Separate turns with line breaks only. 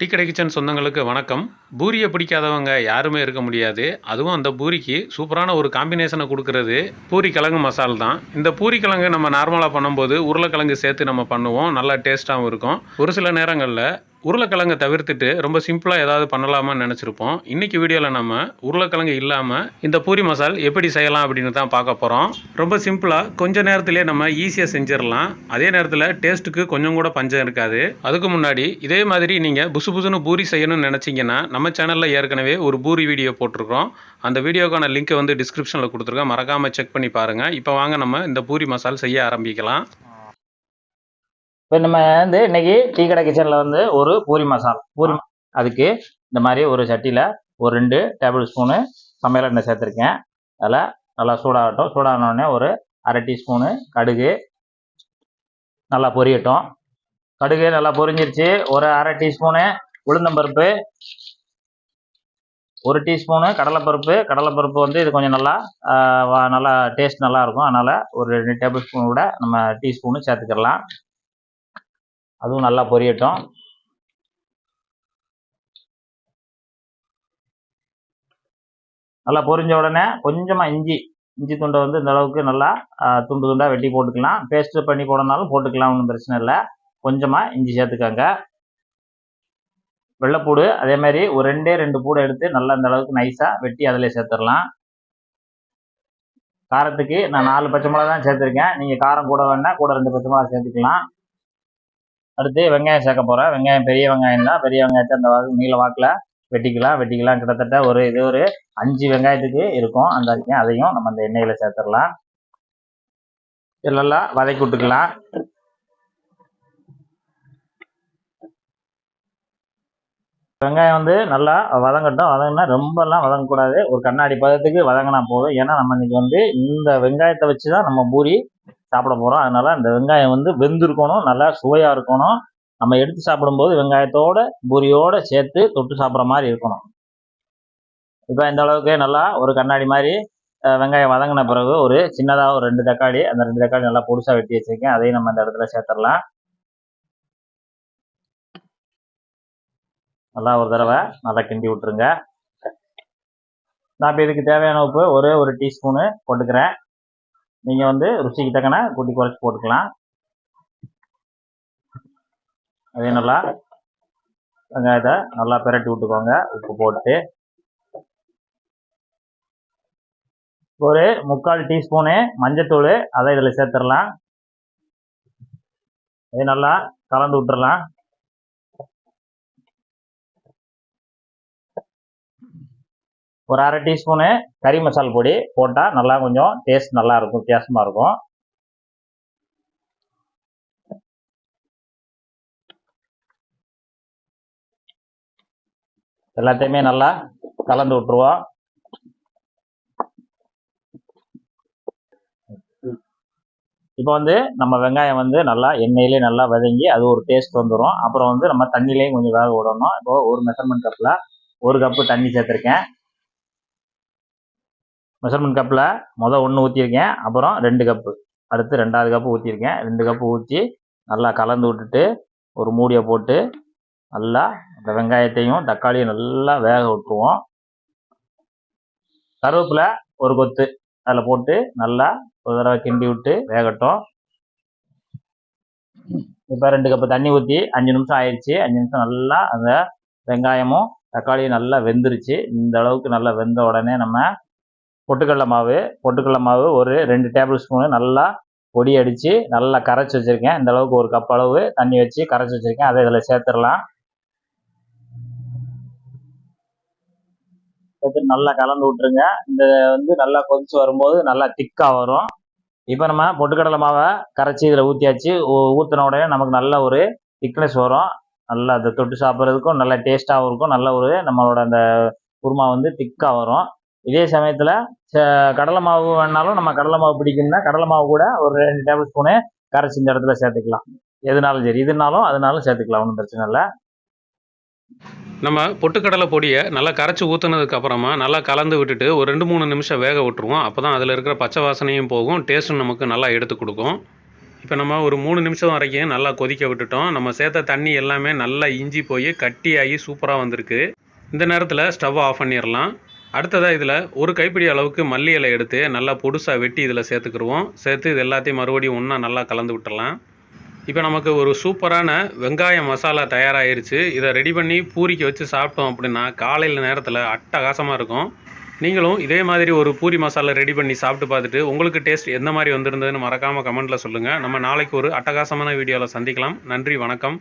Tea கடை kitchen சொந்தங்களுக்கு வணக்கம். பூரியை பிடிக்காதவங்க யாருமே இருக்க முடியாது. அதுவும் அந்த பூரிக்கு சூப்பரான ஒரு காம்பினேஷனை கொடுக்கறது பூரி கிழங்கு மசால் தான். இந்த பூரி கிழங்கு நம்ம நார்மலாக பண்ணும்போது உருளைக்கிழங்கு சேர்த்து நம்ம பண்ணுவோம். நல்லா டேஸ்ட்டாகவும் இருக்கும். ஒரு சில நேரங்களில் உருளைக்கிழங்கை தவிர்த்துட்டு ரொம்ப சிம்பிளாக ஏதாவது பண்ணலாமான்னு நினச்சிருப்போம். இன்றைக்கி வீடியோவில் நம்ம உருளைக்கிழங்கு இல்லாமல் இந்த பூரி மசால் எப்படி செய்யலாம் அப்படின்னு தான் பார்க்க போகிறோம் ரொம்ப சிம்பிளாக கொஞ்ச நேரத்திலே நம்ம ஈஸியாக செஞ்சிடலாம். அதே நேரத்தில் டேஸ்ட்டுக்கு கொஞ்சம் கூட பஞ்சம் இருக்காது. அதுக்கு முன்னாடி இதே மாதிரி நீங்கள் புசு புசுன்னு பூரி செய்யணும்னு நினச்சிங்கன்னா நம்ம சேனலில் ஏற்கனவே ஒரு பூரி வீடியோ போட்டிருக்கோம் அந்த வீடியோக்கான லிங்க்கை வந்து டிஸ்கிரிப்ஷனில் கொடுத்துருக்கேன். மறக்காமல் செக் பண்ணி பாருங்கள் இப்போ வாங்க நம்ம இந்த பூரி மசால் செய்ய ஆரம்பிக்கலாம்.
இப்போ நம்ம வந்து இன்னைக்கு டீ கடை கிச்சனில் வந்து ஒரு பூரி மசாலா பூரி அதுக்கு இந்த மாதிரி ஒரு சட்டியில் ஒரு ரெண்டு டேபிள் ஸ்பூனு சமையல் எண்ணெய் சேர்த்துருக்கேன். அதில் நல்லா சூடாகட்டும். சூடான உடனே ஒரு அரை டீஸ்பூனு கடுகு நல்லா பொரியட்டும். கடுகு நல்லா பொரிஞ்சிருச்சு. ஒரு அரை டீஸ்பூனு உளுந்தம்பருப்பு ஒரு டீஸ்பூனு கடலைப்பருப்பு. கடலைப்பருப்பு வந்து இது கொஞ்சம் நல்லா நல்லா டேஸ்ட் நல்லா இருக்கும். அதனால் ஒரு ரெண்டு டேபிள் ஸ்பூன் கூட நம்ம டீஸ்பூனு சேர்த்துக்கிடலாம் அதுவும் நல்லா பொரியட்டும். நல்லா பொரிஞ்ச உடனே கொஞ்சமாக இஞ்சி இஞ்சி துண்டை வந்து இந்த அளவுக்கு நல்லா துண்டு துண்டாக வெட்டி போட்டுக்கலாம். பேஸ்ட் பண்ணி போடனாலும் போட்டுக்கலாம் ஒன்றும் பிரச்சனை இல்லை. கொஞ்சமாக இஞ்சி சேர்த்துக்கோங்க. வெள்ளைப்பூடு அதே மாதிரி ஒரு ரெண்டே ரெண்டு பூடை எடுத்து நல்லா இந்த அளவுக்கு நைஸாக வெட்டி அதில் சேர்த்துடலாம். காரத்துக்கு நான் நாலு பச்சை மிளகா தான் சேர்த்துருக்கேன். நீங்கள் காரம் கூட வேணால் கூட ரெண்டு பச்சை மிளகா சேர்த்துக்கலாம். அடுத்து வெங்காயம் சேர்க்க போகிறேன் வெங்காயம் பெரிய வெங்காயம் தான் பெரிய வெங்காயத்தை அந்த வாக்கு நீள வாக்கில் வெட்டிக்கலாம். வெட்டிக்கலாம். கிட்டத்தட்ட ஒரு இது ஒரு அஞ்சு வெங்காயத்துக்கு இருக்கும். அந்த அரிசியும் அதையும் நம்ம அந்த எண்ணெயில் சேர்த்துடலாம். இதெல்லாம் வதக்கி விட்டுக்கலாம். வெங்காயம் வந்து நல்லா வதங்கட்டும். வதங்கினா ரொம்பலாம் வதங்கக்கூடாது. ஒரு கண்ணாடி பதத்துக்கு வதங்கினா போதும். ஏன்னா நம்ம இன்னைக்கு வந்து இந்த வெங்காயத்தை வச்சு தான் நம்ம பூரி சாப்பிட போகிறோம் அதனால் அந்த வெங்காயம் வந்து வெந்திருக்கணும். நல்லா சுவையாக இருக்கணும். நம்ம எடுத்து சாப்பிடும்போது வெங்காயத்தோட பூரியோடு சேர்த்து தொட்டு சாப்பிட்ற மாதிரி இருக்கணும். இப்போ இந்த அளவுக்கு நல்லா ஒரு கண்ணாடி மாதிரி வெங்காயம் வதங்கின பிறகு ஒரு சின்னதாக ஒரு ரெண்டு தக்காளி அந்த ரெண்டு தக்காளி நல்லா பொடிசாக வெட்டி வச்சிருக்கேன். அதையும் நம்ம இந்த இடத்துல சேர்த்துடலாம். நல்லா ஒரு தடவை நல்லா கிண்டி விட்டுருங்க. நான் இப்போ இதுக்கு தேவையான உப்பு ஒரே ஒரு டீஸ்பூனு போட்டுக்கிறேன். நீங்கள் வந்து ருசிக்கு தக்கன கூட்டி குறைச்சி போட்டுக்கலாம். அதே நல்லா வெங்காயத்தை நல்லா பிரட்டி விட்டுக்கோங்க. உப்பு போட்டு. ஒரு முக்கால் டீஸ்பூனு மஞ்சத்தூள் அதை இதில் சேர்த்துடலாம். இது நல்லா கலந்து விட்டுறலாம். ஒரு அரை டீஸ்பூனு கறி மசால் பொடி போட்டால் நல்லா கொஞ்சம் டேஸ்ட் நல்லா இருக்கும் வித்தியாசமாக இருக்கும். எல்லாத்தையுமே நல்லா கலந்து விட்டுருவோம். இப்போ வந்து நம்ம வெங்காயம் வந்து நல்லா எண்ணெயிலே நல்லா வதங்கி அது ஒரு டேஸ்ட் வந்துடும் அப்புறம் வந்து நம்ம தண்ணியிலையும் கொஞ்சம் வேக விடணும். இப்போ ஒரு மெஷர்மெண்ட் கப்பில் ஒரு கப்பு தண்ணி சேர்த்துருக்கேன். மெஷர்மெண்ட் கப்பில் மொதல் ஒன்று ஊற்றிருக்கேன் அப்புறம் ரெண்டு கப்பு அடுத்து ரெண்டாவது கப்பு ஊற்றிருக்கேன் ரெண்டு கப்பு ஊற்றி நல்லா கலந்து விட்டுட்டு ஒரு மூடியை போட்டு நல்லா இந்த வெங்காயத்தையும் தக்காளியும் நல்லா வேக விட்டுருவோம். கருவேப்பிலை ஒரு கொத்து அதில் போட்டு நல்லா ஒரு தடவை கிண்டி விட்டு வேகட்டும். இப்போ ரெண்டு கப்பு தண்ணி ஊற்றி அஞ்சு நிமிஷம் ஆயிடுச்சு. அஞ்சு நிமிஷம் நல்லா அந்த வெங்காயமும் தக்காளியும் நல்லா வெந்துருச்சு. இந்த அளவுக்கு நல்லா வெந்த உடனே நம்ம பொட்டுக்கடலை மாவு பொட்டுக்கடலை மாவு ஒரு ரெண்டு டேபிள் ஸ்பூனு நல்லா பொடி அடித்து நல்லா கரைச்சி வச்சுருக்கேன். இந்த அளவுக்கு ஒரு கப் அளவு தண்ணி வச்சு கரைச்சி வச்சுருக்கேன். அதை இதில் சேர்த்துடலாம். சேர்த்து நல்லா கலந்து விட்டுருங்க. இந்த வந்து நல்லா கொதிச்சு வரும்போது நல்லா திக்காக வரும். இப்போ நம்ம பொட்டுக்கடலை மாவை கரைச்சி இதில் ஊற்றியாச்சு ஊற்றின உடனே நமக்கு நல்ல ஒரு திக்னஸ் வரும். நல்லா அதை தொட்டு சாப்பிட்றதுக்கும் நல்ல டேஸ்ட்டாகவும் இருக்கும். நல்ல ஒரு நம்மளோட அந்த குருமா வந்து திக்காக வரும். இதே சமயத்தில் கடலை மாவு வேணாலும் நம்ம கடலை மாவு பிடிக்கும்னா கடலை மாவு கூட ஒரு ரெண்டு டேபிள் ஸ்பூனு கரைச்சி இந்த இடத்துல சேர்த்துக்கலாம். எதுனாலும் சரி இதுனாலும் அதனாலும் சேர்த்துக்கலாம் ஒன்றும் பிரச்சனை இல்லை.
நம்ம பொட்டுக்கடலை பொடியை நல்லா கரைச்சி ஊற்றுனதுக்கு அப்புறமா நல்லா கலந்து விட்டுட்டு ஒரு ரெண்டு மூணு நிமிஷம் வேக விட்டுருவோம். அப்போ தான் அதில் இருக்கிற பச்சை வாசனையும் போகும் டேஸ்ட்டும் நமக்கு நல்லா எடுத்து கொடுக்கும். இப்போ நம்ம ஒரு மூணு நிமிஷம் வரைக்கும் நல்லா கொதிக்க விட்டுட்டோம். நம்ம சேர்த்த தண்ணி எல்லாமே நல்லா இஞ்சி போய் கட்டியாகி சூப்பராக வந்திருக்கு. இந்த நேரத்தில் ஸ்டவ் ஆஃப் பண்ணிடலாம். அடுத்ததாக இதில் ஒரு கைப்பிடி அளவுக்கு மல்லி இலை எடுத்து நல்லா பொடுசாக வெட்டி இதில் சேர்த்துக்கிடுவோம் சேர்த்து இது எல்லாத்தையும் மறுபடியும் ஒன்றா நல்லா கலந்து விட்டுடலாம் இப்போ நமக்கு ஒரு சூப்பரான வெங்காய மசாலா தயாராகிருச்சு இதை ரெடி பண்ணி பூரிக்கு வச்சு சாப்பிட்டோம் அப்படின்னா காலையில் நேரத்தில் அட்டகாசமாக இருக்கும். நீங்களும் இதே மாதிரி ஒரு பூரி மசாலா ரெடி பண்ணி சாப்பிட்டு பார்த்துட்டு உங்களுக்கு டேஸ்ட் எந்த மாதிரி வந்திருந்ததுன்னு மறக்காமல் கமெண்ட்டில் சொல்லுங்கள் நம்ம நாளைக்கு ஒரு அட்டகாசமான வீடியோவில் சந்திக்கலாம். நன்றி வணக்கம்.